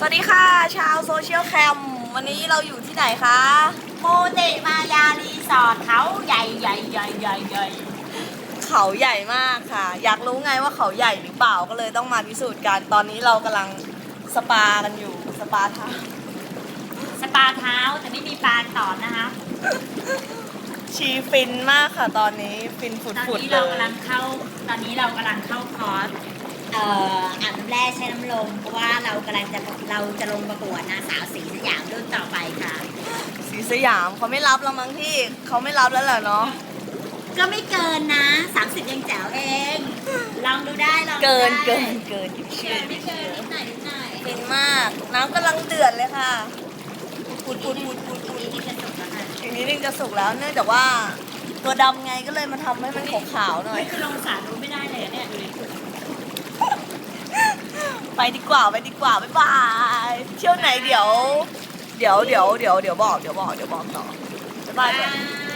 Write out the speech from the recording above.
สวัสดีค่ะ ชาวโซเชียลแคมวันนี้เราอยู่ที่ไหนคะโมเตมายารีสอร์ทเขาใหญ่ใหญ่ใหญ่ใหญ่ใหญ่เขาใหญ่มากค่ะ อยากรู้ไงว่าเขาใหญ่หรือเปล่าก็เลยต้องมาพิสูจน์กันตอนนี้เรากำลังสปากันอยู่สปาท่าสปาเท้าแต่ไม่มีปลาตอบนะคะชีฟินมากค่ะ ตอนนี้ฟินฝตอนุดนี้ๆเลเรายกำลังเข้าตอนนี้เรากำลังเข้าคอร์สเอ่ออาบน้ำ แร่ใช้น้ำลม เพราะว่าเรากำลังจะเราจะลงประกวดนางสาวสีสยามรุ่นต่อไปค่ะ สีสยามเขาไม่รับแล้วมั้งที่เขาไม่รับแล้วแหละเนาะก็ไม่เกินนะ30ยังแจ๋วเอง ลองดูได้ลองดูเกินได้เกินเกินอยู่เกิเชื่อนไม่เกินนิดหน่อยนิดหน่อยฟินมาก น้ำกำลังเดือดเลยค่ะปุดปุดปุดปุดปุดนี่ที่จะสุกแล้วค่ะอีกนิดนึงจะสุกแล้วเนื่องจากว่า ตัวดำไงก็เลยมาทำให้มันขาวๆหน่อยไม่คือลงสารู้ไม่ได้เลยอะเนี่ยดูดิ ไปดีกว่าไปดีกว่าบ๊ายบายเที่ยวไหนเดี๋ยว เดี๋ยวเดี๋ยวเดี๋ยวเดี๋ยวบอกเดี๋ยวบอกเดี๋ยวบอกต่อบ๊ายบายบ๊ายบาย